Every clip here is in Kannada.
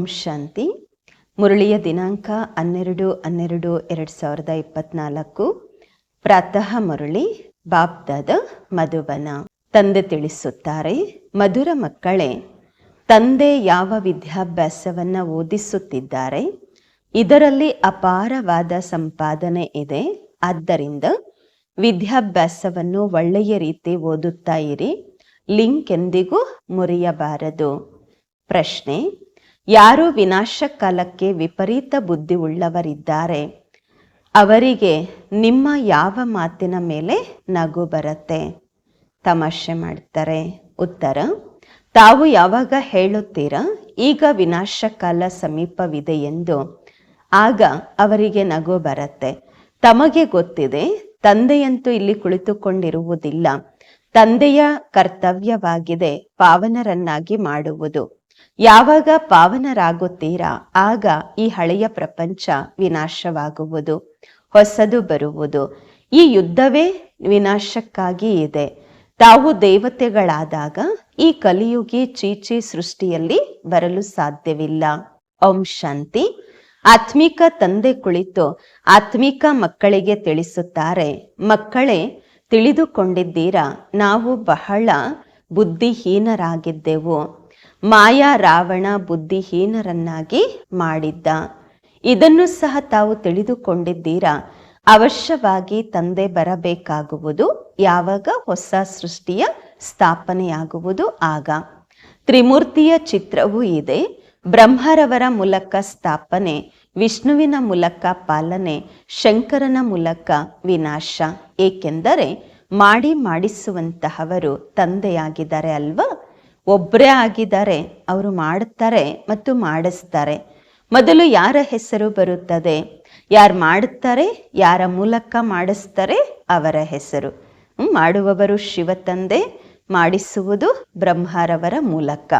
ಓಂ ಶಾಂತಿ. ಮುರಳಿಯ ದಿನಾಂಕ ಹನ್ನೆರಡು ಹನ್ನೆರಡು ಎರಡು ಸಾವಿರದ ಇಪ್ಪತ್ನಾಲ್ಕು. ಪ್ರಾತಃ ಮುರಳಿ ಬಾಬ್ದಾದ ಮಧುಬನ. ತಂದೆ ತಿಳಿಸುತ್ತಾರೆ, ಮಧುರ ಮಕ್ಕಳೇ, ತಂದೆ ಯಾವ ವಿದ್ಯಾಭ್ಯಾಸವನ್ನ ಓದಿಸುತ್ತಿದ್ದಾರೆ, ಇದರಲ್ಲಿ ಅಪಾರವಾದ ಸಂಪಾದನೆ ಇದೆ. ಆದ್ದರಿಂದ ವಿದ್ಯಾಭ್ಯಾಸವನ್ನು ಒಳ್ಳೆಯ ರೀತಿ ಓದುತ್ತಾ ಇರಿ, ಲಿಂಕ್ ಎಂದಿಗೂ ಮುರಿಯಬಾರದು. ಪ್ರಶ್ನೆ ಯಾರು ವಿನಾಶ ಕಾಲಕ್ಕೆ ವಿಪರೀತ ಬುದ್ಧಿ ಉಳ್ಳವರಿದ್ದಾರೆ ಅವರಿಗೆ ನಿಮ್ಮ ಯಾವ ಮಾತಿನ ಮೇಲೆ ನಗು ಬರುತ್ತೆ? ತಮಾಷೆ ಮಾಡ್ತಾರೆ. ಉತ್ತರ, ತಾವು ಯಾವಾಗ ಹೇಳುತ್ತೀರಾ, ಈಗ ವಿನಾಶ ಕಾಲ ಸಮೀಪವಿದೆ ಎಂದು. ಆಗ ಅವರಿಗೆ ನಗು ಬರುತ್ತೆ. ತಮಗೆ ಗೊತ್ತಿದೆ, ತಂದೆಯಂತೂ ಇಲ್ಲಿ ಕುಳಿತುಕೊಂಡಿರುವುದಿಲ್ಲ. ತಂದೆಯ ಕರ್ತವ್ಯವಾಗಿದೆ, ಪಾವನರನ್ನಾಗಿ ಮಾಡುವುದು. ಯಾವಾಗ ಪಾವನರಾಗುತ್ತೀರಾ, ಆಗ ಈ ಹಳೆಯ ಪ್ರಪಂಚ ವಿನಾಶವಾಗುವುದು, ಹೊಸದು ಬರುವುದು. ಈ ಯುದ್ಧವೇ ವಿನಾಶಕ್ಕಾಗಿ ಇದೆ. ತಾವು ದೇವತೆಗಳಾದಾಗ ಈ ಕಲಿಯುಗಿ ಚೀಚಿ ಸೃಷ್ಟಿಯಲ್ಲಿ ಬರಲು ಸಾಧ್ಯವಿಲ್ಲ. ಓಂ ಶಾಂತಿ. ಆತ್ಮಿಕ ತಂದೆ ಕುಳಿತು ಆತ್ಮಿಕ ಮಕ್ಕಳಿಗೆ ತಿಳಿಸುತ್ತಾರೆ, ಮಕ್ಕಳೇ, ತಿಳಿದುಕೊಂಡಿದ್ದೀರಾ, ನಾವು ಬಹಳ ಬುದ್ಧಿಹೀನರಾಗಿದ್ದೆವು. ಮಾಯಾ ರಾವಣ ಬುದ್ಧಿಹೀನರನ್ನಾಗಿ ಮಾಡಿದ್ದ. ಇದನ್ನು ಸಹ ತಾವು ತಿಳಿದುಕೊಂಡಿದ್ದೀರಾ? ಅವಶ್ಯವಾಗಿ ತಂದೆ ಬರಬೇಕಾಗುವುದು, ಯಾವಾಗ ಹೊಸ ಸೃಷ್ಟಿಯ ಸ್ಥಾಪನೆಯಾಗುವುದು ಆಗ. ತ್ರಿಮೂರ್ತಿಯ ಚಿತ್ರವೂ ಇದೆ. ಬ್ರಹ್ಮರವರ ಮೂಲಕ ಸ್ಥಾಪನೆ, ವಿಷ್ಣುವಿನ ಮೂಲಕ ಪಾಲನೆ, ಶಂಕರನ ಮೂಲಕ ವಿನಾಶ. ಏಕೆಂದರೆ, ಮಾಡಿ ಮಾಡಿಸುವಂತಹವರು ತಂದೆಯಾಗಿದ್ದಾರೆ ಅಲ್ವಾ? ಒಬ್ಬರೇ ಆಗಿದ್ದಾರೆ, ಅವರು ಮಾಡುತ್ತಾರೆ ಮತ್ತು ಮಾಡಿಸ್ತಾರೆ. ಮೊದಲು ಯಾರ ಹೆಸರು ಬರುತ್ತದೆ? ಯಾರು ಮಾಡುತ್ತಾರೆ ಯಾರ ಮೂಲಕ ಮಾಡಿಸ್ತಾರೆ, ಅವರ ಹೆಸರು. ಮಾಡುವವರು ಶಿವ ತಂದೆ ಮಾಡಿಸುವುದು ಬ್ರಹ್ಮರವರ ಮೂಲಕ.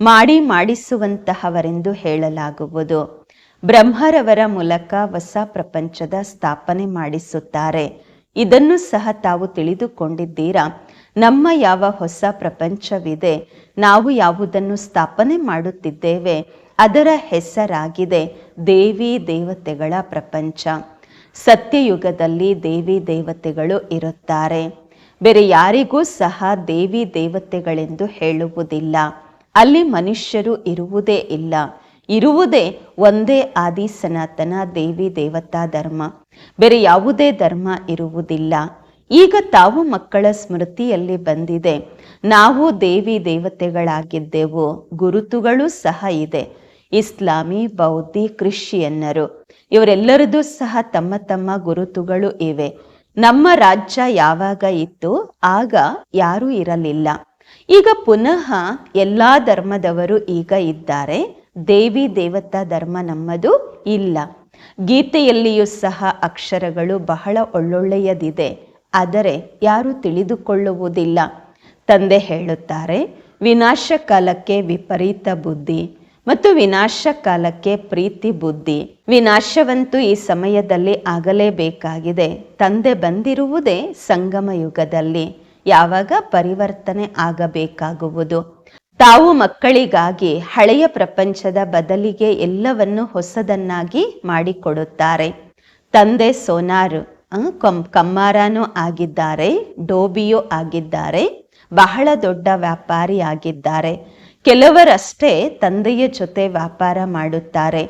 ಮಾಡಿ ಮಾಡಿಸುವಂತಹವರೆಂದು ಹೇಳಲಾಗುವುದು. ಬ್ರಹ್ಮರವರ ಮೂಲಕ ಹೊಸ ಪ್ರಪಂಚದ ಸ್ಥಾಪನೆ ಮಾಡಿಸುತ್ತಾರೆ. ಇದನ್ನು ಸಹ ತಾವು ತಿಳಿದುಕೊಂಡಿದ್ದೀರಾ? ನಮ್ಮ ಯಾವ ಹೊಸ ಪ್ರಪಂಚವಿದೆ, ನಾವು ಯಾವುದನ್ನು ಸ್ಥಾಪನೆ ಮಾಡುತ್ತಿದ್ದೇವೆ, ಅದರ ಹೆಸರಾಗಿದೆ ದೇವಿ ದೇವತೆಗಳ ಪ್ರಪಂಚ. ಸತ್ಯಯುಗದಲ್ಲಿ ದೇವಿ ದೇವತೆಗಳು ಇರುತ್ತಾರೆ. ಬೇರೆ ಯಾರಿಗೂ ಸಹ ದೇವಿ ದೇವತೆಗಳೆಂದು ಹೇಳುವುದಿಲ್ಲ. ಅಲ್ಲಿ ಮನುಷ್ಯರು ಇರುವುದೇ ಇಲ್ಲ. ಇರುವುದೇ ಒಂದೇ ಆದಿ ಸನಾತನ ದೇವಿ ದೇವತಾ ಧರ್ಮ. ಬೇರೆ ಯಾವುದೇ ಧರ್ಮ ಇರುವುದಿಲ್ಲ. ಈಗ ತಾವು ಮಕ್ಕಳ ಸ್ಮೃತಿಯಲ್ಲಿ ಬಂದಿದೆ. ನಾವು ದೇವಿ ದೇವತೆಗಳಾಗಿದ್ದೆವು. ಗುರುತುಗಳು ಸಹ ಇದೆ. ಇಸ್ಲಾಮಿ, ಬೌದ್ಧಿ, ಕ್ರಿಶ್ಚಿಯನ್ನರು. ಇವರೆಲ್ಲರದ್ದು ಸಹ ತಮ್ಮ ತಮ್ಮ ಗುರುತುಗಳು ಇವೆ. ನಮ್ಮ ರಾಜ್ಯ ಯಾವಾಗ ಇತ್ತು, ಆಗ ಯಾರೂ ಇರಲಿಲ್ಲ. ಈಗ ಪುನಃ ಎಲ್ಲಾ ಧರ್ಮದವರು ಈಗ ಇದ್ದಾರೆ. ದೇವಿ ದೇವತಾ ಧರ್ಮ ನಮ್ಮದು ಇಲ್ಲ. ಗೀತೆಯಲ್ಲಿಯೂ ಸಹ ಅಕ್ಷರಗಳು ಬಹಳ ಒಳ್ಳೊಳ್ಳೆಯದಿದೆ. ಆದರೆ ಯಾರು ತಿಳಿದುಕೊಳ್ಳುವುದಿಲ್ಲ. ತಂದೆ ಹೇಳುತ್ತಾರೆ ವಿನಾಶ ಕಾಲಕ್ಕೆ ವಿಪರೀತ ಬುದ್ಧಿ ಮತ್ತು ವಿನಾಶ ಕಾಲಕ್ಕೆ ಪ್ರೀತಿ ಬುದ್ಧಿ. ವಿನಾಶವಂತೂ ಈ ಸಮಯದಲ್ಲಿ ಆಗಲೇಬೇಕಾಗಿದೆ. ತಂದೆ ಬಂದಿರುವುದೇ ಸಂಗಮ ಯುಗದಲ್ಲಿ. ಯಾವಾಗ ಪರಿವರ್ತನೆ ಆಗಬೇಕಾಗುವುದು? ತಾವು ಮಕ್ಕಳಿಗಾಗಿ ಹಳೆಯ ಪ್ರಪಂಚದ ಬದಲಿಗೆ ಎಲ್ಲವನ್ನು ಹೊಸದನ್ನಾಗಿ ಮಾಡಿಕೊಡುತ್ತಾರೆ. ತಂದೆ ಸೋನಾರು ಕಮ್ಮಾರನೂ ಆಗಿದ್ದಾರೆ, ಡೋಬಿಯೂ ಆಗಿದ್ದಾರೆ, ಬಹಳ ದೊಡ್ಡ ವ್ಯಾಪಾರಿ ಆಗಿದ್ದಾರೆ. ಕೆಲವರಷ್ಟೇ ತಂದೆಯ ಜೊತೆ ವ್ಯಾಪಾರ ಮಾಡುತ್ತಾರೆ.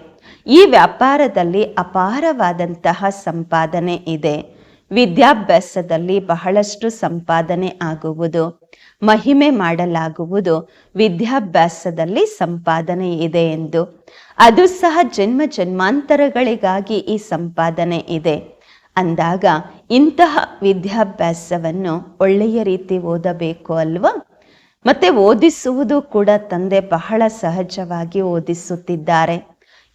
ಈ ವ್ಯಾಪಾರದಲ್ಲಿ ಅಪಾರವಾದಂತಹ ಸಂಪಾದನೆ ಇದೆ. ವಿದ್ಯಾಭ್ಯಾಸದಲ್ಲಿ ಬಹಳಷ್ಟು ಸಂಪಾದನೆ ಆಗುವುದು, ಮಹಿಮೆ ಮಾಡಲಾಗುವುದು, ವಿದ್ಯಾಭ್ಯಾಸದಲ್ಲಿ ಸಂಪಾದನೆ ಇದೆ ಎಂದು. ಅದು ಸಹ ಜನ್ಮ ಜನ್ಮಾಂತರಗಳಿಗಾಗಿ ಈ ಸಂಪಾದನೆ ಇದೆ. ಅಂದಾಗ ಇಂತಹ ವಿದ್ಯಾಭ್ಯಾಸವನ್ನು ಒಳ್ಳೆಯ ರೀತಿ ಓದಬೇಕು ಅಲ್ವಾ? ಮತ್ತೆ ಓದಿಸುವುದು ಕೂಡ ತಂದೆ ಬಹಳ ಸಹಜವಾಗಿ ಓದಿಸುತ್ತಿದ್ದಾರೆ.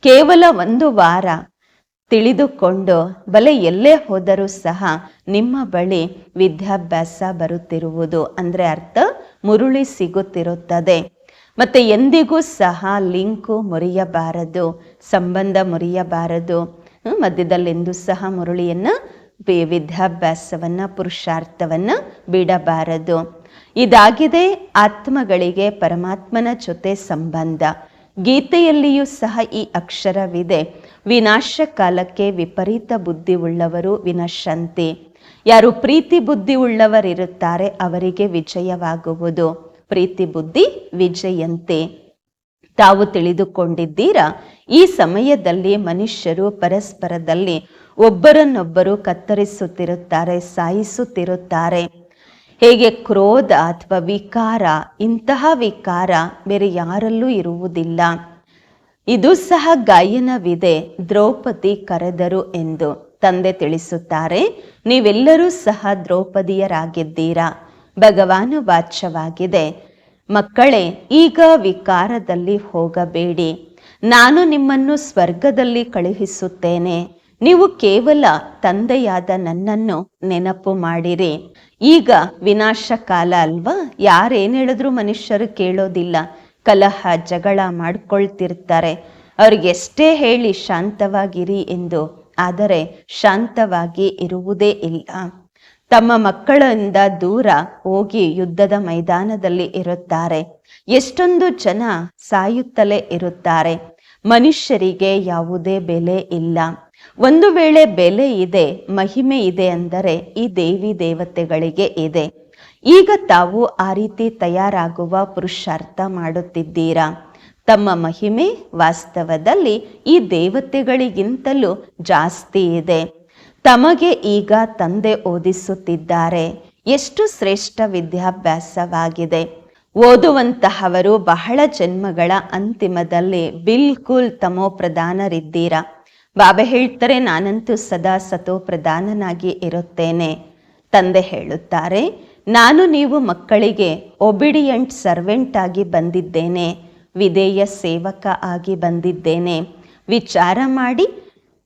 ಕೇವಲ ಒಂದು ವಾರ ತಿಳಿದುಕೊಂಡು ಬಲೆ ಎಲ್ಲೇ ಹೋದರೂ ಸಹ ನಿಮ್ಮ ಬಳಿ ವಿದ್ಯಾಭ್ಯಾಸ ಬರುತ್ತಿರುವುದು ಅಂದ್ರೆ ಅರ್ಥ ಮುರುಳಿ ಸಿಗುತ್ತಿರುತ್ತದೆ. ಮತ್ತೆ ಎಂದಿಗೂ ಸಹ ಲಿಂಕು ಮುರಿಯಬಾರದು, ಸಂಬಂಧ ಮುರಿಯಬಾರದು ಮಧ್ಯದಲ್ಲೆಂದೂ ಸಹ ಮುರುಳಿಯನ್ನು ವಿದ್ಯಾಭ್ಯಾಸವನ್ನು ಪುರುಷಾರ್ಥವನ್ನ ಬಿಡಬಾರದು. ಇದಾಗಿದೆ ಆತ್ಮಗಳಿಗೆ ಪರಮಾತ್ಮನ ಜೊತೆ ಸಂಬಂಧ. ಗೀತೆಯಲ್ಲಿಯೂ ಸಹ ಈ ಅಕ್ಷರವಿದೆ. ವಿನಾಶ ಕಾಲಕ್ಕೆ ವಿಪರೀತ ಬುದ್ಧಿ ಉಳ್ಳವರು ವಿನಶಂತಿ. ಯಾರು ಪ್ರೀತಿ ಬುದ್ಧಿ ಉಳ್ಳವರಿರುತ್ತಾರೆ ಅವರಿಗೆ ವಿಜಯವಾಗುವುದು. ಪ್ರೀತಿ ಬುದ್ಧಿ ವಿಜಯಂತೆ. ತಾವು ತಿಳಿದುಕೊಂಡಿದ್ದೀರಾ? ಈ ಸಮಯದಲ್ಲಿ ಮನುಷ್ಯರು ಪರಸ್ಪರದಲ್ಲಿ ಒಬ್ಬರನ್ನೊಬ್ಬರು ಕತ್ತರಿಸುತ್ತಿರುತ್ತಾರೆ, ಸಾಯಿಸುತ್ತಿರುತ್ತಾರೆ. ಹೇಗೆ ಕ್ರೋಧ ಅಥವಾ ವಿಕಾರ, ಇಂತಹ ವಿಕಾರ ಬೇರೆ ಯಾರಲ್ಲೂ ಇರುವುದಿಲ್ಲ. ಇದು ಸಹ ಗಾಯನವಿದೆ, ದ್ರೌಪದಿ ಕರೆದರು ಎಂದು ತಂದೆ ತಿಳಿಸುತ್ತಾರೆ. ನೀವೆಲ್ಲರೂ ಸಹ ದ್ರೌಪದಿಯರಾಗಿದ್ದೀರಾ? ಭಗವಾನು ವಾಚ್ಯವಾಗಿದೆ. ಮಕ್ಕಳೇ, ಈಗ ವಿಕಾರದಲ್ಲಿ ಹೋಗಬೇಡಿ. ನಾನು ನಿಮ್ಮನ್ನು ಸ್ವರ್ಗದಲ್ಲಿ ಕಳುಹಿಸುತ್ತೇನೆ. ನೀವು ಕೇವಲ ತಂದೆಯಾದ ನನ್ನನ್ನು ನೆನಪು ಮಾಡಿರಿ. ಈಗ ವಿನಾಶ ಕಾಲ ಅಲ್ವಾ? ಯಾರೇನ್ ಹೇಳಿದ್ರು ಮನುಷ್ಯರು ಕೇಳೋದಿಲ್ಲ. ಕಲಹ, ಜಗಳ ಮಾಡ್ಕೊಳ್ತಿರ್ತಾರೆ. ಅವ್ರಿಗೆ ಎಷ್ಟೇ ಹೇಳಿ ಶಾಂತವಾಗಿರಿ ಎಂದು. ಆದರೆ ಶಾಂತವಾಗಿ ಇರುವುದೇ ಇಲ್ಲ. ತಮ್ಮ ಮಕ್ಕಳಿಂದ ದೂರ ಹೋಗಿ ಯುದ್ಧದ ಮೈದಾನದಲ್ಲಿ ಇರುತ್ತಾರೆ. ಎಷ್ಟೊಂದು ಜನ ಸಾಯುತ್ತಲೇ ಇರುತ್ತಾರೆ. ಮನುಷ್ಯರಿಗೆ ಯಾವುದೇ ಬೆಲೆ ಇಲ್ಲ. ಒಂದು ವೇಳೆ ಬೆಲೆ ಇದೆ, ಮಹಿಮೆ ಇದೆ ಅಂದರೆ ಈ ದೇವಿ ದೇವತೆಗಳಿಗೆ ಇದೆ. ಈಗ ತಾವು ಆ ರೀತಿ ತಯಾರಾಗುವ ಪುರುಷಾರ್ಥ ಮಾಡುತ್ತಿದ್ದೀರಾ? ತಮ್ಮ ಮಹಿಮೆ ವಾಸ್ತವದಲ್ಲಿ ಈ ದೇವತೆಗಳಿಗಿಂತಲೂ ಜಾಸ್ತಿ ಇದೆ. ತಮಗೆ ಈಗ ತಂದೆ ಓದಿಸುತ್ತಿದ್ದಾರೆ. ಎಷ್ಟು ಶ್ರೇಷ್ಠ ವಿದ್ಯಾಭ್ಯಾಸವಾಗಿದೆ. ಓದುವಂತಹವರು ಬಹಳ ಜನ್ಮಗಳ ಅಂತಿಮದಲ್ಲಿ ಬಿಲ್ಕುಲ್ ತಮೋ ಪ್ರಧಾನರಿದ್ದೀರಾ ಬಾಬಾ ಹೇಳ್ತಾರೆ, ನಾನಂತೂ ಸದಾ ಸತೋ ಪ್ರಧಾನನಾಗಿ ಇರುತ್ತೇನೆ. ತಂದೆ ಹೇಳುತ್ತಾರೆ, ನಾನು ನೀವು ಮಕ್ಕಳಿಗೆ ಒಬಿಡಿಯಂಟ್ ಸರ್ವೆಂಟ್ ಆಗಿ ಬಂದಿದ್ದೇನೆ. ವಿಧೇಯ ಸೇವಕ ಆಗಿ ಬಂದಿದ್ದೇನೆ. ವಿಚಾರ ಮಾಡಿ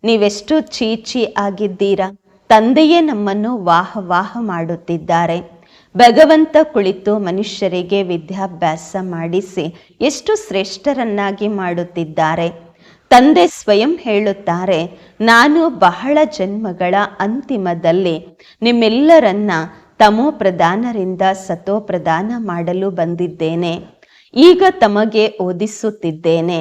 ನೀವೆಷ್ಟು ಚೀಚಿ ಆಗಿದ್ದೀರಾ? ತಂದೆಯೇ ನಮ್ಮನ್ನು ವಾಹ ವಾಹ ಮಾಡುತ್ತಿದ್ದಾರೆ. ಭಗವಂತ ಕುಳಿತು ಮನುಷ್ಯರಿಗೆ ವಿದ್ಯಾಭ್ಯಾಸ ಮಾಡಿಸಿ ಎಷ್ಟು ಶ್ರೇಷ್ಠರನ್ನಾಗಿ ಮಾಡುತ್ತಿದ್ದಾರೆ. ತಂದೆ ಸ್ವಯಂ ಹೇಳುತ್ತಾರೆ, ನಾನು ಬಹಳ ಜನ್ಮಗಳ ಅಂತಿಮದಲ್ಲಿ ನಿಮ್ಮೆಲ್ಲರನ್ನ ತಮೋ ಪ್ರಧಾನರಿಂದ ಸತೋ ಪ್ರದಾನ ಮಾಡಲು ಬಂದಿದ್ದೇನೆ. ಈಗ ತಮಗೆ ಓದಿಸುತ್ತಿದ್ದೇನೆ.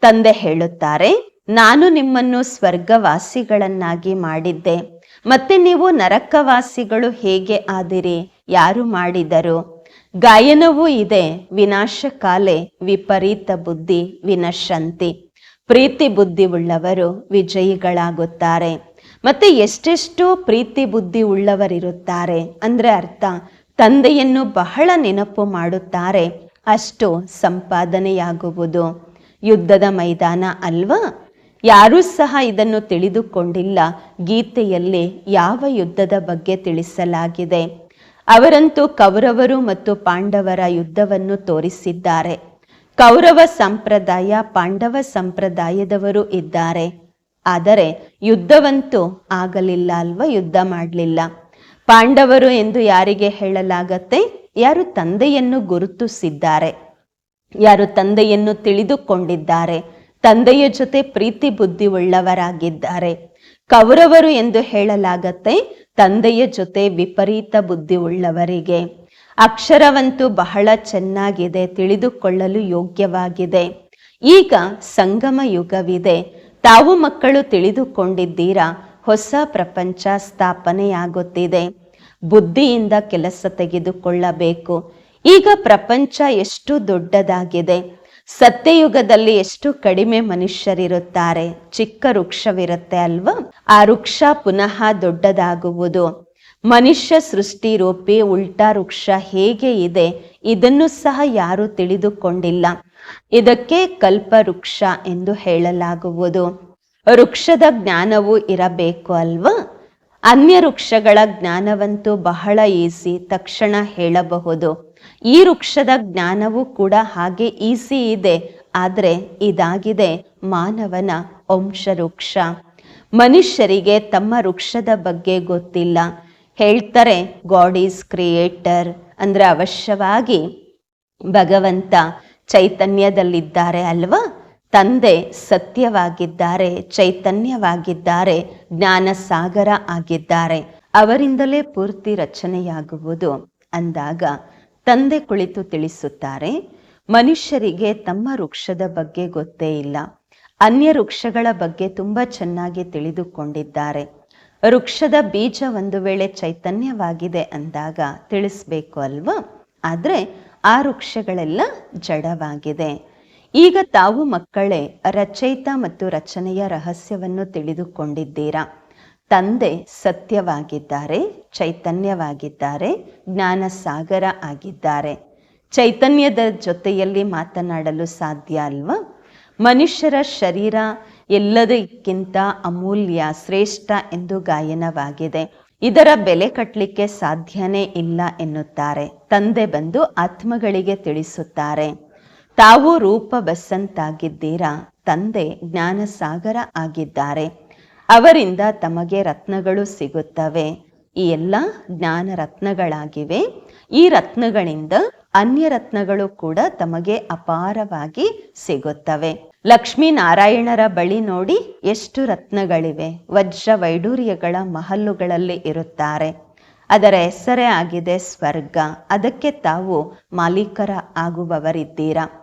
ತಂದೆ ಹೇಳುತ್ತಾರೆ ನಾನು ನಿಮ್ಮನ್ನು ಸ್ವರ್ಗವಾಸಿಗಳನ್ನಾಗಿ ಮಾಡಿದ್ದೆ. ಮತ್ತೆ ನೀವು ನರಕವಾಸಿಗಳು ಹೇಗೆ ಆದಿರಿ? ಯಾರು ಮಾಡಿದರು? ಗಾಯನವೂ ಇದೆ ವಿನಾಶ ಕಾಲೆ ವಿಪರೀತ ಬುದ್ಧಿ, ವಿನಶಂತಿ. ಪ್ರೀತಿ ಬುದ್ಧಿ ಉಳ್ಳವರು ವಿಜಯಿಗಳಾಗುತ್ತಾರೆ. ಮತ್ತೆ ಎಷ್ಟೆಷ್ಟು ಪ್ರೀತಿ ಬುದ್ಧಿ ಉಳ್ಳವರಿರುತ್ತಾರೆ. ಅಂದ್ರೆ ಅರ್ಥ, ತಂದೆಯನ್ನು ಬಹಳ ನೆನಪು ಮಾಡುತ್ತಾರೆ. ಅಷ್ಟು ಸಂಪಾದನೆಯಾಗುವುದು. ಯುದ್ಧದ ಮೈದಾನ ಅಲ್ವಾ? ಯಾರೂ ಸಹ ಇದನ್ನು ತಿಳಿದುಕೊಂಡಿಲ್ಲ. ಗೀತೆಯಲ್ಲಿ ಯಾವ ಯುದ್ಧದ ಬಗ್ಗೆ ತಿಳಿಸಲಾಗಿದೆ. ಅವರಂತೂ ಕೌರವರು ಮತ್ತು ಪಾಂಡವರ ಯುದ್ಧವನ್ನು ತೋರಿಸಿದ್ದಾರೆ. ಕೌರವ ಸಂಪ್ರದಾಯ ಪಾಂಡವ ಸಂಪ್ರದಾಯದವರು ಇದ್ದಾರೆ. ಆದರೆ ಯುದ್ಧವಂತೂ ಆಗಲಿಲ್ಲ ಅಲ್ವಾ? ಯುದ್ಧ ಮಾಡಲಿಲ್ಲ. ಪಾಂಡವರು ಎಂದು ಯಾರಿಗೆ ಹೇಳಲಾಗತ್ತೆ? ಯಾರು ತಂದೆಯನ್ನು ಗುರುತಿಸಿದ್ದಾರೆ. ಯಾರು ತಂದೆಯನ್ನು ತಿಳಿದುಕೊಂಡಿದ್ದಾರೆ. ತಂದೆಯ ಜೊತೆ ಪ್ರೀತಿ ಬುದ್ಧಿ ಉಳ್ಳವರಾಗಿದ್ದಾರೆ ಕೌರವರು ಎಂದು ಹೇಳಲಾಗತ್ತೆ, ತಂದೆಯ ಜೊತೆ ವಿಪರೀತ ಬುದ್ಧಿ ಉಳ್ಳವರಿಗೆ ಅಕ್ಷರವಂತೂ ಬಹಳ ಚೆನ್ನಾಗಿದೆ, ತಿಳಿದುಕೊಳ್ಳಲು ಯೋಗ್ಯವಾಗಿದೆ. ಈಗ ಸಂಗಮ ಯುಗವಿದೆ. ತಾವು ಮಕ್ಕಳು ತಿಳಿದುಕೊಂಡಿದ್ದೀರಾ? ಹೊಸ ಪ್ರಪಂಚ ಸ್ಥಾಪನೆಯಾಗುತ್ತಿದೆ. ಬುದ್ಧಿಯಿಂದ ಕೆಲಸ ತೆಗೆದುಕೊಳ್ಳಬೇಕು. ಈಗ ಪ್ರಪಂಚ ಎಷ್ಟು ದೊಡ್ಡದಾಗಿದೆ. ಸತ್ಯಯುಗದಲ್ಲಿ ಎಷ್ಟು ಕಡಿಮೆ ಮನುಷ್ಯರಿರುತ್ತಾರೆ? ಚಿಕ್ಕ ವೃಕ್ಷವಿರುತ್ತೆ ಅಲ್ವಾ? ಆ ವೃಕ್ಷ ಪುನಃ ದೊಡ್ಡದಾಗುವುದು. ಮನುಷ್ಯ ಸೃಷ್ಟಿ ರೂಪಿ ಉಲ್ಟಾ ವೃಕ್ಷ ಹೇಗೆ ಇದೆ? ಇದನ್ನು ಸಹ ಯಾರು ತಿಳಿದುಕೊಂಡಿಲ್ಲ. ಇದಕ್ಕೆ ಕಲ್ಪ ವೃಕ್ಷ ಎಂದು ಹೇಳಲಾಗುವುದು. ವೃಕ್ಷದ ಜ್ಞಾನವು ಇರಬೇಕು ಅಲ್ವಾ? ಅನ್ಯ ವೃಕ್ಷಗಳ ಜ್ಞಾನವಂತೂ ಬಹಳ ಈಸಿ, ತಕ್ಷಣ ಹೇಳಬಹುದು. ಈ ವೃಕ್ಷದ ಜ್ಞಾನವೂ ಕೂಡ ಹಾಗೆ ಈಸಿ ಇದೆ, ಆದರೆ ಇದಾಗಿದೆ ಮಾನವನ ವಂಶ ವೃಕ್ಷ ಮನುಷ್ಯರಿಗೆ ತಮ್ಮ ವೃಕ್ಷದ ಬಗ್ಗೆ ಗೊತ್ತಿಲ್ಲ. ಹೇಳ್ತಾರೆ ಗಾಡ್ ಈಸ್ ಕ್ರಿಯೇಟರ್ ಅಂದರೆ ಅವಶ್ಯವಾಗಿ ಭಗವಂತ ಚೈತನ್ಯದಲ್ಲಿದ್ದಾರೆ ಅಲ್ವಾ? ತಂದೆ ಸತ್ಯವಾಗಿದ್ದಾರೆ, ಚೈತನ್ಯವಾಗಿದ್ದಾರೆ ಜ್ಞಾನ ಸಾಗರ ಆಗಿದ್ದಾರೆ. ಅವರಿಂದಲೇ ಪೂರ್ತಿ ರಚನೆಯಾಗುವುದು ಅಂದಾಗ ತಂದೆ ಕುಳಿತು ತಿಳಿಸುತ್ತಾರೆ, ಮನುಷ್ಯರಿಗೆ ತಮ್ಮ ವೃಕ್ಷದ ಬಗ್ಗೆ ಗೊತ್ತೇ ಇಲ್ಲ. ಅನ್ಯ ವೃಕ್ಷಗಳ ಬಗ್ಗೆ ತುಂಬ ಚೆನ್ನಾಗಿ ತಿಳಿದುಕೊಂಡಿದ್ದಾರೆ. ವೃಕ್ಷದ ಬೀಜ ಒಂದು ವೇಳೆ ಚೈತನ್ಯವಾಗಿದೆ ಅಂದಾಗ ತಿಳಿಸ್ಬೇಕು ಅಲ್ವಾ? ಆದರೆ ಆ ವೃಕ್ಷಗಳೆಲ್ಲ ಜಡವಾಗಿದೆ. ಈಗ ತಾವು ಮಕ್ಕಳೇ, ರಚಯಿತ ಮತ್ತು ರಚನೆಯ ರಹಸ್ಯವನ್ನು ತಿಳಿದುಕೊಂಡಿದ್ದೀರಾ? ತಂದೆ ಸತ್ಯವಾಗಿದ್ದಾರೆ, ಚೈತನ್ಯವಾಗಿದ್ದಾರೆ ಜ್ಞಾನ ಸಾಗರ ಆಗಿದ್ದಾರೆ. ಚೈತನ್ಯದ ಜೊತೆಯಲ್ಲಿ ಮಾತನಾಡಲು ಸಾಧ್ಯ ಅಲ್ವಾ? ಮನುಷ್ಯರ ಶರೀರ ಎಲ್ಲದಕ್ಕಿಂತ ಅಮೂಲ್ಯ, ಶ್ರೇಷ್ಠ ಎಂದು ಗಾಯನವಾಗಿದೆ. ಇದರ ಬೆಲೆ ಕಟ್ಟಲಿಕ್ಕೆ ಸಾಧ್ಯನೇ ಇಲ್ಲ ಎನ್ನುತ್ತಾರೆ. ತಂದೆ ಬಂದು ಆತ್ಮಗಳಿಗೆ ತಿಳಿಸುತ್ತಾರೆ. ತಾವು ರೂಪ ಬಸ್ಸಂತಾಗಿದ್ದೀರಾ ತಂದೆ ಜ್ಞಾನ ಸಾಗರ ಆಗಿದ್ದಾರೆ. ಅವರಿಂದ ತಮಗೆ ರತ್ನಗಳು ಸಿಗುತ್ತವೆ. ಈ ಎಲ್ಲ ಜ್ಞಾನ ರತ್ನಗಳಾಗಿವೆ. ಈ ರತ್ನಗಳಿಂದ ಅನ್ಯ ರತ್ನಗಳು ಕೂಡ ತಮಗೆ ಅಪಾರವಾಗಿ ಸಿಗುತ್ತವೆ. ಲಕ್ಷ್ಮೀನಾರಾಯಣರ ಬಳಿ ನೋಡಿ ಎಷ್ಟು ರತ್ನಗಳಿವೆ. ವಜ್ರ ವೈಡೂರ್ಯಗಳ ಮಹಲ್ಲುಗಳಲ್ಲಿ ಇರುತ್ತಾರೆ. ಅದರ ಹೆಸರೇ ಆಗಿದೆ ಸ್ವರ್ಗ. ಅದಕ್ಕೆ ತಾವು ಮಾಲೀಕರ ಆಗುವವರಿದ್ದೀರಾ?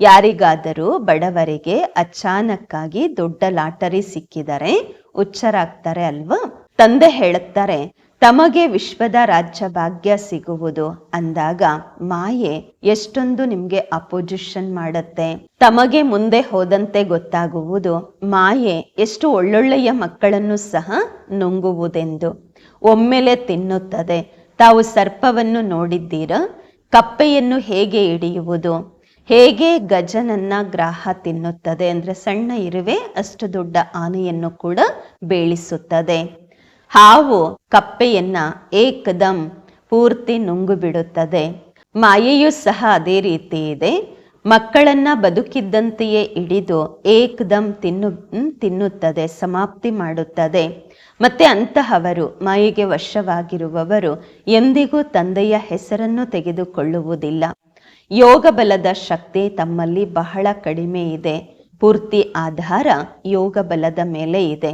ಯಾರಿಗಾದರೂ ಬಡವರಿಗೆ ಅಚಾನಕ್ಕಾಗಿ ದೊಡ್ಡ ಲಾಟರಿ ಸಿಕ್ಕಿದರೆ ಹುಚ್ಚರಾಗ್ತಾರೆ ಅಲ್ವಾ? ತಂದೆ ಹೇಳುತ್ತಾರೆ, ತಮಗೆ ವಿಶ್ವದ ರಾಜ್ಯ ಭಾಗ್ಯ ಸಿಗುವುದು. ಅಂದಾಗ, ಮಾಯೆ ಎಷ್ಟೊಂದು ನಿಮ್ಗೆ ಅಪೋಸಿಷನ್ ಮಾಡುತ್ತೆ. ತಮಗೆ ಮುಂದೆ ಹೋದಂತೆ ಗೊತ್ತಾಗುವುದು. ಮಾಯೆ ಎಷ್ಟು ಒಳ್ಳೊಳ್ಳೆಯ ಮಕ್ಕಳನ್ನು ಸಹ ನುಂಗುವುದೆಂದು. ಒಮ್ಮೆಲೆ ತಿನ್ನುತ್ತದೆ. ತಾವು ಸರ್ಪವನ್ನು ನೋಡಿದ್ದೀರಾ? ಕಪ್ಪೆಯನ್ನು ಹೇಗೆ ಹಿಡಿಯುವುದು? ಹೇಗೆ ಗಜನನ್ನ ಗ್ರಾಹ ತಿನ್ನುತ್ತದೆ ಅಂದ್ರೆ ಸಣ್ಣ ಇರುವೆ ಅಷ್ಟು ದೊಡ್ಡ ಆನೆಯನ್ನು ಕೂಡ ಬೇಳಿಸುತ್ತದೆ. ಹಾವು ಕಪ್ಪೆಯನ್ನ ಏಕದಂ ಪೂರ್ತಿ ನುಂಗು ಬಿಡುತ್ತದೆ ಮಾಯೆಯೂ ಸಹ ಅದೇ ರೀತಿ ಇದೆ. ಮಕ್ಕಳನ್ನ ಬದುಕಿದ್ದಂತೆಯೇ ಹಿಡಿದು ಏಕದಂ ತಿನ್ನು ತಿನ್ನುತ್ತದೆ, ಸಮಾಪ್ತಿ ಮಾಡುತ್ತದೆ. ಮತ್ತೆ ಅಂತಹವರು, ಮಾಯೆಗೆ ವಶವಾಗಿರುವವರು ಎಂದಿಗೂ ತಂದೆಯ ಹೆಸರನ್ನು ತೆಗೆದುಕೊಳ್ಳುವುದಿಲ್ಲ. ಯೋಗ ಬಲದ ಶಕ್ತಿ ತಮ್ಮಲ್ಲಿ ಬಹಳ ಕಡಿಮೆ ಇದೆ. ಪೂರ್ತಿ ಆಧಾರ ಯೋಗ ಬಲದ ಮೇಲೆ ಇದೆ.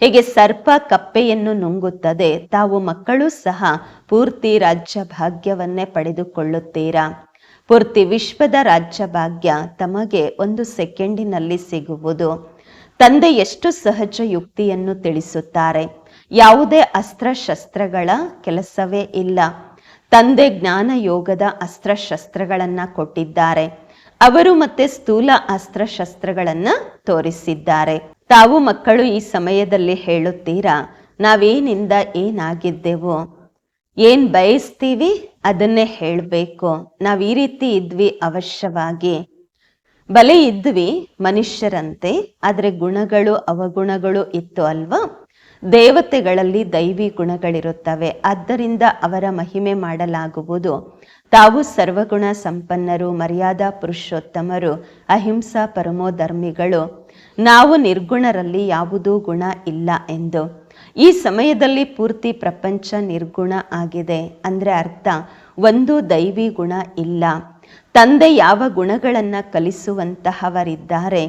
ಹೇಗೆ ಸರ್ಪ ಕಪ್ಪೆಯನ್ನು ನುಂಗುತ್ತದೆ. ತಾವು ಮಕ್ಕಳು ಸಹ ಪೂರ್ತಿ ರಾಜ್ಯ ಭಾಗ್ಯವನ್ನೇ ಪಡೆದುಕೊಳ್ಳುತ್ತೀರಾ? ಪೂರ್ತಿ ವಿಶ್ವದ ರಾಜ್ಯ ಭಾಗ್ಯ ತಮಗೆ ಒಂದು ಸೆಕೆಂಡಿನಲ್ಲಿ ಸಿಗುವುದು. ತಂದೆ ಎಷ್ಟು ಸಹಜ ಯುಕ್ತಿಯನ್ನು ತಿಳಿಸುತ್ತಾರೆ. ಯಾವುದೇ ಅಸ್ತ್ರಶಸ್ತ್ರಗಳ ಕೆಲಸವೇ ಇಲ್ಲ. ತಂದೆ ಜ್ಞಾನ ಯೋಗದ ಅಸ್ತ್ರಶಸ್ತ್ರಗಳನ್ನ ಕೊಟ್ಟಿದ್ದಾರೆ. ಅವರು ಮತ್ತೆ ಸ್ಥೂಲ ಅಸ್ತ್ರಶಸ್ತ್ರಗಳನ್ನು ತೋರಿಸಿದ್ದಾರೆ. ತಾವು ಮಕ್ಕಳು ಈ ಸಮಯದಲ್ಲಿ ಹೇಳುತ್ತೀರಾ, ನಾವೇನಿಂದ ಏನಾಗಿದ್ದೆವು? ಏನ್ ಬಯಸ್ತೀವಿ ಅದನ್ನೇ ಹೇಳಬೇಕು. ನಾವು ಈ ರೀತಿ ಇದ್ವಿ ಅವಶ್ಯವಾಗಿ. ಬಲೆ ಇದ್ವಿ ಮನುಷ್ಯರಂತೆ, ಆದರೆ ಗುಣಗಳು ಅವಗುಣಗಳು ಇತ್ತು ಅಲ್ವಾ? ದೇವತೆಗಳಲ್ಲಿ ದೈವಿ ಗುಣಗಳಿರುತ್ತವೆ. ಆದ್ದರಿಂದ ಅವರ ಮಹಿಮೆ ಮಾಡಲಾಗುವುದು. ತಾವು ಸರ್ವಗುಣ ಸಂಪನ್ನರು, ಮರ್ಯಾದಾ ಪುರುಷೋತ್ತಮರು, ಅಹಿಂಸಾ ಪರಮೋಧರ್ಮಿಗಳು. ನಾವು ನಿರ್ಗುಣರಲ್ಲಿ ಯಾವುದೂ ಗುಣ ಇಲ್ಲ ಎಂದು. ಈ ಸಮಯದಲ್ಲಿ ಪೂರ್ತಿ ಪ್ರಪಂಚ ನಿರ್ಗುಣ ಆಗಿದೆ. ಅಂದರೆ ಅರ್ಥ, ಒಂದು ದೈವಿ ಗುಣ ಇಲ್ಲ. ತಂದೆ ಯಾವ ಗುಣಗಳನ್ನು ಕಲಿಸುವಂತಹವರಿದ್ದಾರೆ,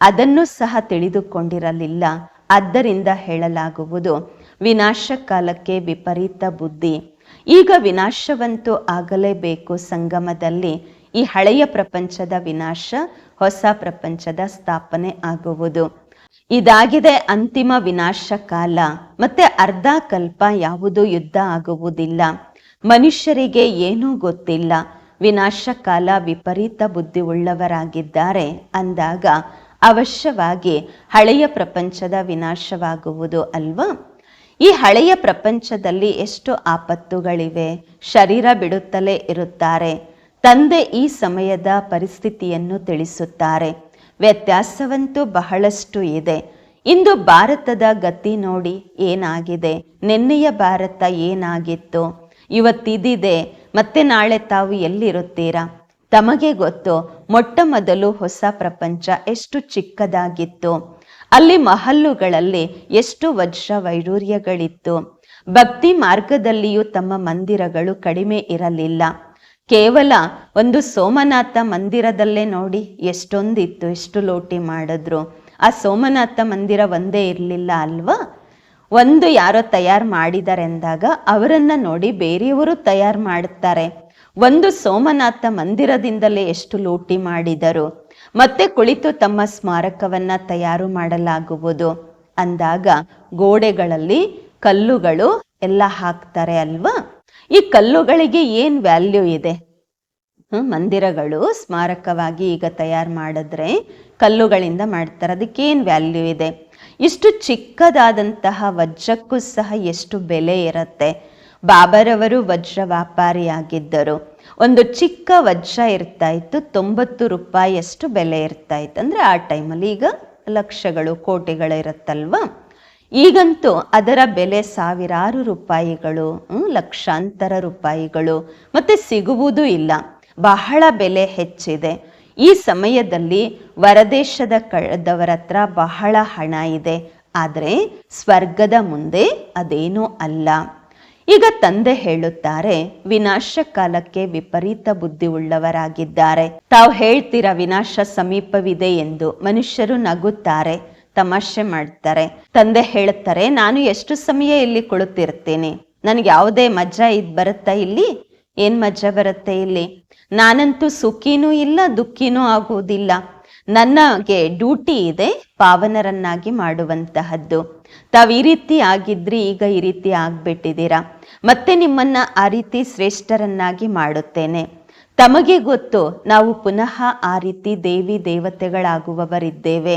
ಅದನ್ನು ಸಹ ತಿಳಿದುಕೊಂಡಿರಲಿಲ್ಲ. ಆದ್ದರಿಂದ ಹೇಳಲಾಗುವುದು ವಿನಾಶ ಕಾಲಕ್ಕೆ ವಿಪರೀತ ಬುದ್ಧಿ. ಈಗ ವಿನಾಶವಂತೂ ಆಗಲೇಬೇಕು ಸಂಗಮದಲ್ಲಿ. ಈ ಹಳೆಯ ಪ್ರಪಂಚದ ವಿನಾಶ ಹೊಸ ಪ್ರಪಂಚದ ಸ್ಥಾಪನೆ ಆಗುವುದು. ಇದಾಗಿದೆ ಅಂತಿಮ ವಿನಾಶ ಕಾಲ ಮತ್ತೆ ಅರ್ಧ ಕಲ್ಪ ಯಾವುದು ಯುದ್ಧ ಆಗುವುದಿಲ್ಲ. ಮನುಷ್ಯರಿಗೆ ಏನೂ ಗೊತ್ತಿಲ್ಲ. ವಿನಾಶ ಕಾಲ ವಿಪರೀತ ಬುದ್ಧಿ ಉಳ್ಳವರಾಗಿದ್ದಾರೆ ಅಂದಾಗ ಅವಶ್ಯವಾಗಿ ಹಳೆಯ ಪ್ರಪಂಚದ ವಿನಾಶವಾಗುವುದು ಅಲ್ವಾ? ಈ ಹಳೆಯ ಪ್ರಪಂಚದಲ್ಲಿ ಎಷ್ಟು ಆಪತ್ತುಗಳಿವೆ? ಶರೀರ ಬಿಡುತ್ತಲೇ ಇರುತ್ತಾರೆ. ತಂದೆ ಈ ಸಮಯದ ಪರಿಸ್ಥಿತಿಯನ್ನು ತಿಳಿಸುತ್ತಾರೆ. ವ್ಯತ್ಯಾಸವಂತೂ ಬಹಳಷ್ಟು ಇದೆ. ಇಂದು ಭಾರತದ ಗತಿ ನೋಡಿ ಏನಾಗಿದೆ? ನಿನ್ನೆಯ ಭಾರತ ಏನಾಗಿತ್ತು? ಇವತ್ತಿದಿದೆ ಮತ್ತೆ ನಾಳೆ ತಾವು ಎಲ್ಲಿರುತ್ತೀರಾ? ತಮಗೆ ಗೊತ್ತು ಮೊಟ್ಟ ಮೊದಲು ಹೊಸ ಪ್ರಪಂಚ ಎಷ್ಟು ಚಿಕ್ಕದಾಗಿತ್ತು. ಅಲ್ಲಿ ಮಹಲ್ಲುಗಳಲ್ಲಿ ಎಷ್ಟು ವಜ್ರ ವೈಡೂರ್ಯಗಳಿತ್ತು ಭಕ್ತಿ ಮಾರ್ಗದಲ್ಲಿಯೂ ತಮ್ಮ ಮಂದಿರಗಳು ಕಡಿಮೆ ಇರಲಿಲ್ಲ. ಕೇವಲ ಒಂದು ಸೋಮನಾಥ ಮಂದಿರದಲ್ಲೇ ನೋಡಿ ಎಷ್ಟೊಂದಿತ್ತು, ಎಷ್ಟು ಲೋಟಿ ಮಾಡಿದ್ರು. ಆ ಸೋಮನಾಥ ಮಂದಿರ ಒಂದೇ ಇರಲಿಲ್ಲ ಅಲ್ವಾ? ಒಂದು ಯಾರೋ ತಯಾರು ಅವರನ್ನು ಅವರನ್ನ ನೋಡಿ ಬೇರೆಯವರು ತಯಾರು ಮಾಡುತ್ತಾರೆ ಒಂದು ಸೋಮನಾಥ ಮಂದಿರದಿಂದಲೇ ಎಷ್ಟು ಲೂಟಿ ಮಾಡಿದರು. ಮತ್ತೆ ಕುಳಿತು ತಮ್ಮ ಸ್ಮಾರಕವನ್ನ ತಯಾರು ಮಾಡಲಾಗುವುದು. ಅಂದಾಗ ಗೋಡೆಗಳಲ್ಲಿ ಕಲ್ಲುಗಳು ಎಲ್ಲ ಹಾಕ್ತಾರೆ ಅಲ್ವಾ? ಈ ಕಲ್ಲುಗಳಿಗೆ ಏನ್ ವ್ಯಾಲ್ಯೂ ಇದೆ? ಮಂದಿರಗಳು ಸ್ಮಾರಕವಾಗಿ ಈಗ ತಯಾರು ಮಾಡಿದ್ರೆ ಕಲ್ಲುಗಳಿಂದ ಮಾಡ್ತಾರೆ. ಅದಕ್ಕೇನು ವ್ಯಾಲ್ಯೂ ಇದೆ? ಇಷ್ಟು ಚಿಕ್ಕದಾದಂತಹ ವಜ್ರಕ್ಕೂ ಸಹ ಎಷ್ಟು ಬೆಲೆ ಇರುತ್ತೆ? ಬಾಬರವರು ವಜ್ರ ವ್ಯಾಪಾರಿಯಾಗಿದ್ದರು. ಒಂದು ಚಿಕ್ಕ ವಜ್ರ ಇರ್ತಾ ಇತ್ತು ತೊಂಬತ್ತು ರೂಪಾಯಿಯಷ್ಟು ಬೆಲೆ ಇರ್ತಾ ಇತ್ತು ಅಂದರೆ ಆ ಟೈಮಲ್ಲಿ ಈಗ ಲಕ್ಷಗಳು ಕೋಟಿಗಳು ಇರುತ್ತಲ್ವಾ ಈಗಂತೂ ಅದರ ಬೆಲೆ ಸಾವಿರಾರು ರೂಪಾಯಿಗಳು ಲಕ್ಷಾಂತರ ರೂಪಾಯಿಗಳು, ಮತ್ತೆ ಸಿಗುವುದೂ ಇಲ್ಲ. ಬಹಳ ಬೆಲೆ ಹೆಚ್ಚಿದೆ. ಈ ಸಮಯದಲ್ಲಿ ವರದೇಶದ ಕಳೆದವರ ಹತ್ರ ಬಹಳ ಹಣ ಇದೆ. ಆದರೆ, ಸ್ವರ್ಗದ ಮುಂದೆ ಅದೇನೂ ಅಲ್ಲ. ಈಗ ತಂದೆ ಹೇಳುತ್ತಾರೆ ವಿನಾಶ ಕಾಲಕ್ಕೆ ವಿಪರೀತ ಬುದ್ಧಿ ಉಳ್ಳವರಾಗಿದ್ದಾರೆ ತಾವು ಹೇಳ್ತೀರಾ, ವಿನಾಶ ಸಮೀಪವಿದೆ ಎಂದು? ಮನುಷ್ಯರು ನಗುತ್ತಾರೆ, ತಮಾಷೆ ಮಾಡ್ತಾರೆ. ತಂದೆ ಹೇಳುತ್ತಾರೆ, ನಾನು ಎಷ್ಟು ಸಮಯ ಇಲ್ಲಿ ಕುಳಿತಿರ್ತೇನೆ ನನಗೆ ಯಾವುದೇ ಮಜಾ ಇದ್ ಬರುತ್ತಾ ಇಲ್ಲಿ? ಏನ್ ಮಜಾ ಬರುತ್ತೆ ಇಲ್ಲಿ? ನಾನಂತೂ ಸುಖಿನೂ ಇಲ್ಲ, ದುಃಖಿನೂ ಆಗುವುದಿಲ್ಲ. ನನಗೆ ಡ್ಯೂಟಿ ಇದೆ, ಪಾವನರನ್ನಾಗಿ ಮಾಡುವಂತಹದ್ದು. ತಾವು ಈ ರೀತಿ ಆಗಿದ್ರಿ, ಈಗ ಈ ರೀತಿ ಆಗ್ಬಿಟ್ಟಿದ್ದೀರಾ? ಮತ್ತೆ ನಿಮ್ಮನ್ನ ಆ ರೀತಿ ಶ್ರೇಷ್ಠರನ್ನಾಗಿ ಮಾಡುತ್ತೇನೆ. ತಮಗೆ ಗೊತ್ತು, ನಾವು ಪುನಃ ಆ ರೀತಿ ದೇವಿ ದೇವತೆಗಳಾಗುವವರಿದ್ದೇವೆ.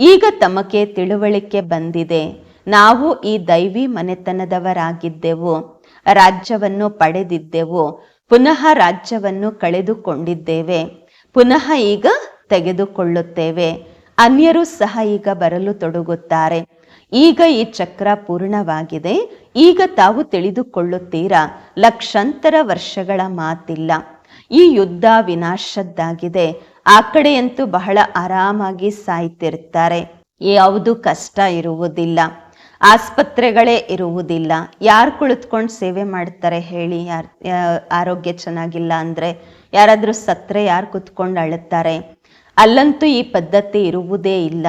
ಈಗ ತಮಗೆ ತಿಳುವಳಿಕೆ ಬಂದಿದೆ. ನಾವು ಈ ದೈವಿ ಮನೆತನದವರಾಗಿದ್ದೆವು, ರಾಜ್ಯವನ್ನು ಪಡೆದಿದ್ದೆವು, ಪುನಃ ರಾಜ್ಯವನ್ನು ಕಳೆದುಕೊಂಡಿದ್ದೇವೆ, ಪುನಃ ಈಗ ತೆಗೆದುಕೊಳ್ಳುತ್ತೇವೆ. ಅನ್ಯರು ಸಹ ಈಗ ಬರಲು ತೊಡಗುತ್ತಾರೆ. ಈಗ ಈ ಚಕ್ರ ಪೂರ್ಣವಾಗಿದೆ. ಈಗ ತಾವು ತಿಳಿದುಕೊಳ್ಳುತ್ತೀರಾ? ಲಕ್ಷಾಂತರ ವರ್ಷಗಳ ಮಾತಿಲ್ಲ. ಈ ಯುದ್ಧ ವಿನಾಶದ್ದಾಗಿದೆ. ಆ ಕಡೆಯಂತೂ ಬಹಳ ಆರಾಮಾಗಿ ಸಾಯ್ತಿರ್ತಾರೆ. ಯಾವುದು ಕಷ್ಟ ಇರುವುದಿಲ್ಲ. ಆಸ್ಪತ್ರೆಗಳೇ ಇರುವುದಿಲ್ಲ. ಯಾರು ಕುಳಿತುಕೊಂಡು ಸೇವೆ ಮಾಡ್ತಾರೆ ಹೇಳಿ. ಯಾರು ಆರೋಗ್ಯ ಚೆನ್ನಾಗಿಲ್ಲ ಅಂದರೆ ಯಾರಾದರೂ ಸತ್ರೆ ಯಾರು ಕುತ್ಕೊಂಡು ಅಳುತ್ತಾರೆ? ಅಲ್ಲಂತೂ ಈ ಪದ್ಧತಿ ಇರುವುದೇ ಇಲ್ಲ.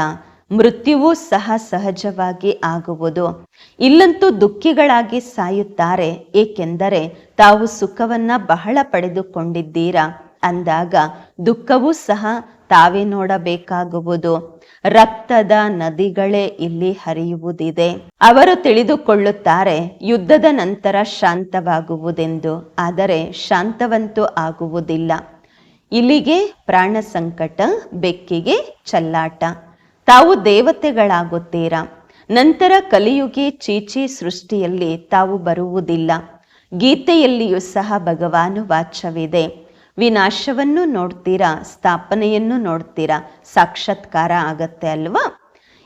ಮೃತ್ಯುವು ಸಹ ಸಹಜವಾಗಿ ಆಗುವುದು. ಇಲ್ಲಂತೂ ದುಃಖಿಗಳಾಗಿ ಸಾಯುತ್ತಾರೆ. ಏಕೆಂದರೆ ತಾವು ಸುಖವನ್ನ ಬಹಳ ಪಡೆದುಕೊಂಡಿದ್ದೀರಾ? ಅಂದಾಗ ದುಃಖವೂ ಸಹ ತಾವೇ ನೋಡಬೇಕಾಗುವುದು. ರಕ್ತದ ನದಿಗಳೇ ಇಲ್ಲಿ ಹರಿಯುವುದಿದೆ. ಅವರು ತಿಳಿದುಕೊಳ್ಳುತ್ತಾರೆ, ಯುದ್ಧದ ನಂತರ ಶಾಂತವಾಗುವುದೆಂದು. ಆದರೆ ಶಾಂತವಂತೂ ಆಗುವುದಿಲ್ಲ. ಇಲ್ಲಿಗೆ ಪ್ರಾಣ ಸಂಕಟ, ಬೆಕ್ಕಿಗೆ ಚಲ್ಲಾಟ. ತಾವು ದೇವತೆಗಳಾಗುತ್ತೀರಾ? ನಂತರ ಕಲಿಯುಗೆ ಚೀಚಿ ಸೃಷ್ಟಿಯಲ್ಲಿ ತಾವು ಬರುವುದಿಲ್ಲ. ಗೀತೆಯಲ್ಲಿಯೂ ಸಹ ಭಗವಾನು ವಾಚ್ಯವಿದೆ. ವಿನಾಶವನ್ನು ನೋಡ್ತೀರಾ? ಸ್ಥಾಪನೆಯನ್ನು ನೋಡ್ತೀರಾ? ಸಾಕ್ಷಾತ್ಕಾರ ಆಗತ್ತೆ ಅಲ್ವಾ?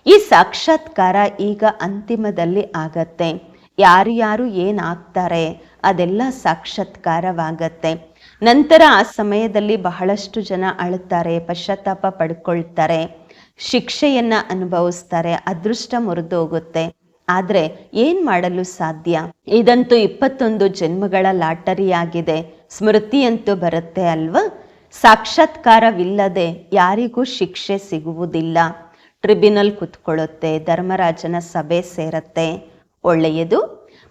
ಈ ಸಾಕ್ಷಾತ್ಕಾರ ಈಗ ಅಂತಿಮದಲ್ಲಿ ಆಗತ್ತೆ. ಯಾರು ಯಾರು ಏನಾಗ್ತಾರೆ? ಅದೆಲ್ಲ ಸಾಕ್ಷಾತ್ಕಾರವಾಗತ್ತೆ. ನಂತರ ಆ ಸಮಯದಲ್ಲಿ ಬಹಳಷ್ಟು ಜನ ಅಳುತ್ತಾರೆ, ಪಶ್ಚಾತ್ತಾಪ ಪಡ್ಕೊಳ್ತಾರೆ. ಶಿಕ್ಷೆಯನ್ನ ಅನುಭವಿಸ್ತಾರೆ, ಅದೃಷ್ಟ ಮುರಿದೋಗುತ್ತೆ. ಆದ್ರೆ ಏನ್ ಮಾಡಲು ಸಾಧ್ಯ? ಇದಂತೂ ಇಪ್ಪತ್ತೊಂದು ಜನ್ಮಗಳ ಲಾಟರಿ ಆಗಿದೆ ಸ್ಮೃತಿಯಂತೂ ಬರುತ್ತೆ ಅಲ್ವಾ? ಸಾಕ್ಷಾತ್ಕಾರವಿಲ್ಲದೆ ಯಾರಿಗೂ ಶಿಕ್ಷೆ ಸಿಗುವುದಿಲ್ಲ. ಟ್ರಿಬ್ಯುನಲ್ ಕುತ್ಕೊಳ್ಳುತ್ತೆ, ಧರ್ಮರಾಜನ ಸಭೆ ಸೇರತ್ತೆ. ಒಳ್ಳೆಯದು.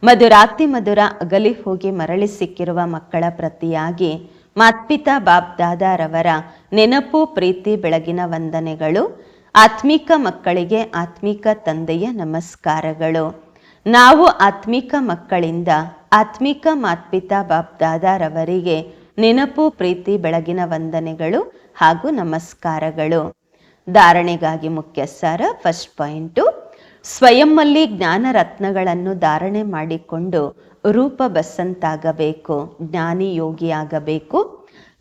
ಮಧುರಾತಿ ಮಧುರ ಅಗಲಿ ಹೋಗಿ ಮರಳಿ ಸಿಕ್ಕಿರುವ ಮಕ್ಕಳ ಪ್ರತಿಯಾಗಿ ಮಾತ್ಪಿತಾ ಬಾಬ್ ದಾದಾರವರ ನೆನಪು, ಪ್ರೀತಿ, ಬೆಳಗಿನ ವಂದನೆಗಳು ಆತ್ಮಿಕ ಮಕ್ಕಳಿಗೆ ಆತ್ಮಿಕ ತಂದೆಯ ನಮಸ್ಕಾರಗಳು. ನಾವು ಆತ್ಮಿಕ ಮಕ್ಕಳಿಂದ ಆತ್ಮಿಕ ಮಾತ್ಪಿತಾ ಬಾಬ್ ದಾದಾರವರಿಗೆ ನೆನಪು, ಪ್ರೀತಿ, ಬೆಳಗಿನ ವಂದನೆಗಳು ಹಾಗೂ ನಮಸ್ಕಾರಗಳು. ಧಾರಣೆಗಾಗಿ ಮುಖ್ಯ ಸಾರ ಫಸ್ಟ್ ಪಾಯಿಂಟು ಸ್ವಯಂಲ್ಲಿ ಜ್ಞಾನ ರತ್ನಗಳನ್ನು ಧಾರಣೆ ಮಾಡಿಕೊಂಡು ರೂಪ ಬಸ್ಸಂತಾಗಬೇಕು ಜ್ಞಾನಿ ಯೋಗಿಯಾಗಬೇಕು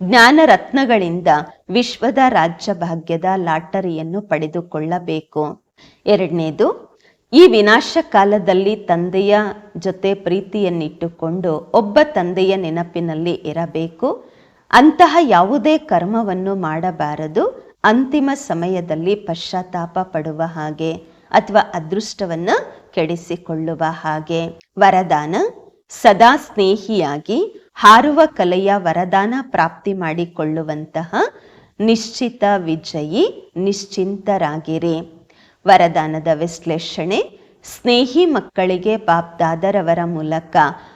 ಜ್ಞಾನ ರತ್ನಗಳಿಂದ ವಿಶ್ವದ ರಾಜ್ಯ ಭಾಗ್ಯದ ಲಾಟರಿಯನ್ನು ಪಡೆದುಕೊಳ್ಳಬೇಕು. ಎರಡನೇದು, ಈ ವಿನಾಶ ಕಾಲದಲ್ಲಿ ತಂದೆಯ ಜೊತೆ ಪ್ರೀತಿಯನ್ನಿಟ್ಟುಕೊಂಡು ಒಬ್ಬ ತಂದೆಯ ನೆನಪಿನಲ್ಲಿ ಇರಬೇಕು. ಅಂತಹ ಯಾವುದೇ ಕರ್ಮವನ್ನು ಮಾಡಬಾರದು. ಅಂತಿಮ ಸಮಯದಲ್ಲಿ ಪಶ್ಚಾತ್ತಾಪ ಪಡುವ ಹಾಗೆ ಅಥವಾ ಅದೃಷ್ಟವನ್ನ ಕೆಡಿಸಿಕೊಳ್ಳುವ ಹಾಗೆ. ವರದಾನ, ಸದಾ ಸ್ನೇಹಿಯಾಗಿ ಹಾರುವ ಕಲೆಯ ವರದಾನ ಪ್ರಾಪ್ತಿ ಮಾಡಿಕೊಳ್ಳುವಂತಹ ನಿಶ್ಚಿತ ವಿಜಯಿ, ನಿಶ್ಚಿಂತರಾಗಿರಿ. ವರದಾನದ ವಿಶ್ಲೇಷಣೆ, ಸ್ನೇಹಿ ಮಕ್ಕಳಿಗೆ ಬಾಪ್ ದಾದರವರ ಮೂಲಕ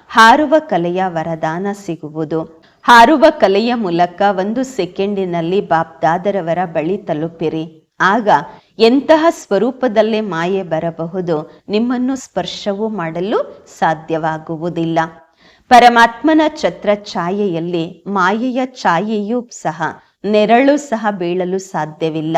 ಹಾರುವ ಕಲೆಯ ವರದಾನ ಸಿಗುವುದು. ಹಾರುವ ಕಲೆಯ ಮೂಲಕ ಒಂದು ಸೆಕೆಂಡಿನಲ್ಲಿ ಬಾಪ್ದಾದರವರ ಬಳಿ ತಲುಪಿರಿ. ಆಗ ಎಂತಹ ಸ್ವರೂಪದಲ್ಲೇ ಮಾಯೆ ಬರಬಹುದು, ನಿಮ್ಮನ್ನು ಸ್ಪರ್ಶವೂ ಮಾಡಲು ಸಾಧ್ಯವಾಗುವುದಿಲ್ಲ. ಪರಮಾತ್ಮನ ಛತ್ರ ಛಾಯೆಯಲ್ಲಿ ಮಾಯೆಯ ಛಾಯೆಯೂ ಸಹ ನೆರಳು ಸಹ ಬೀಳಲು ಸಾಧ್ಯವಿಲ್ಲ.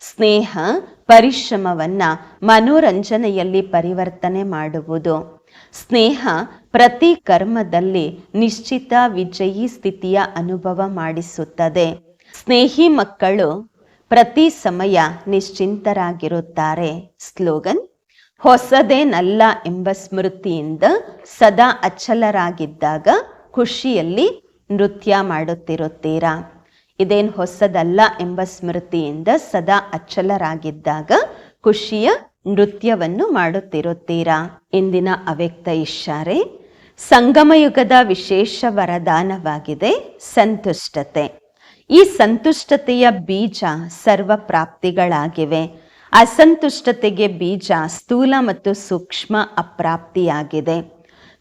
ಸ್ನೇಹ, ಪರಿಶ್ರಮವನ್ನ ಮನೋರಂಜನೆಯಲ್ಲಿ ಪರಿವರ್ತನೆ ಮಾಡುವುದು. ಸ್ನೇಹ ಪ್ರತಿ ಕರ್ಮದಲ್ಲಿ ನಿಶ್ಚಿತ ವಿಜಯಿ ಸ್ಥಿತಿಯ ಅನುಭವ ಮಾಡಿಸುತ್ತದೆ. ಸ್ನೇಹಿ ಮಕ್ಕಳು ಪ್ರತಿ ಸಮಯ ನಿಶ್ಚಿಂತರಾಗಿರುತ್ತಾರೆ. ಸ್ಲೋಗನ್ ಹೊಸದೇನಲ್ಲ ಎಂಬ ಸ್ಮೃತಿಯಿಂದ ಸದಾ ಅಚಲರಾಗಿದ್ದಾಗ ಖುಷಿಯಲ್ಲಿ ನೃತ್ಯ ಮಾಡುತ್ತಿರುತ್ತೀರಾ? ಇದೇನು ಹೊಸದಲ್ಲ ಎಂಬ ಸ್ಮೃತಿಯಿಂದ ಸದಾ ಅಚಲರಾಗಿದ್ದಾಗ ಖುಷಿಯ ನೃತ್ಯವನ್ನು ಮಾಡುತ್ತಿರುತ್ತೀರಾ? ಇಂದಿನ ಅವ್ಯಕ್ತ ಇಶಾರೆ ಸಂಗಮಯುಗದ ವಿಶೇಷ ವರದಾನವಾಗಿದೆ ಸಂತುಷ್ಟತೆ. ಈ ಸಂತುಷ್ಟತೆಯ ಬೀಜ ಸರ್ವ ಪ್ರಾಪ್ತಿಗಳಾಗಿವೆ ಅಸಂತುಷ್ಟತೆಗೆ ಬೀಜ ಸ್ಥೂಲ ಮತ್ತು ಸೂಕ್ಷ್ಮ ಅಪ್ರಾಪ್ತಿಯಾಗಿದೆ.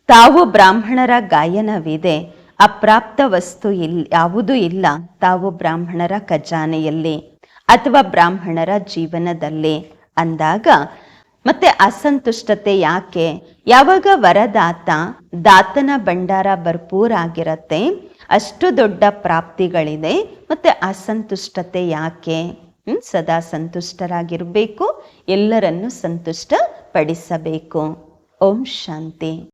ತಾವು ಬ್ರಾಹ್ಮಣರ ಗಾಯನವಿದೆ. ಅಪ್ರಾಪ್ತ ವಸ್ತು ಇಲ್, ಯಾವುದೂ ಇಲ್ಲ. ತಾವು ಬ್ರಾಹ್ಮಣರ ಖಜಾನೆಯಲ್ಲಿ ಅಥವಾ ಬ್ರಾಹ್ಮಣರ ಜೀವನದಲ್ಲಿ ಅಂದಾಗ ಮತ್ತೆ ಅಸಂತುಷ್ಟತೆ ಯಾಕೆ? ಯಾವಾಗ ವರದಾತ, ದಾತನ ಭಂಡಾರ ಭರ್ಪೂರಾಗಿರತ್ತೆ ಅಷ್ಟು ದೊಡ್ಡ ಪ್ರಾಪ್ತಿಗಳಿದೆ, ಮತ್ತೆ ಅಸಂತುಷ್ಟತೆ ಯಾಕೆ? ಸದಾ ಸಂತುಷ್ಟರಾಗಿರಬೇಕು ಎಲ್ಲರನ್ನು ಸಂತುಷ್ಟಪಡಿಸಬೇಕು. ಓಂ ಶಾಂತಿ.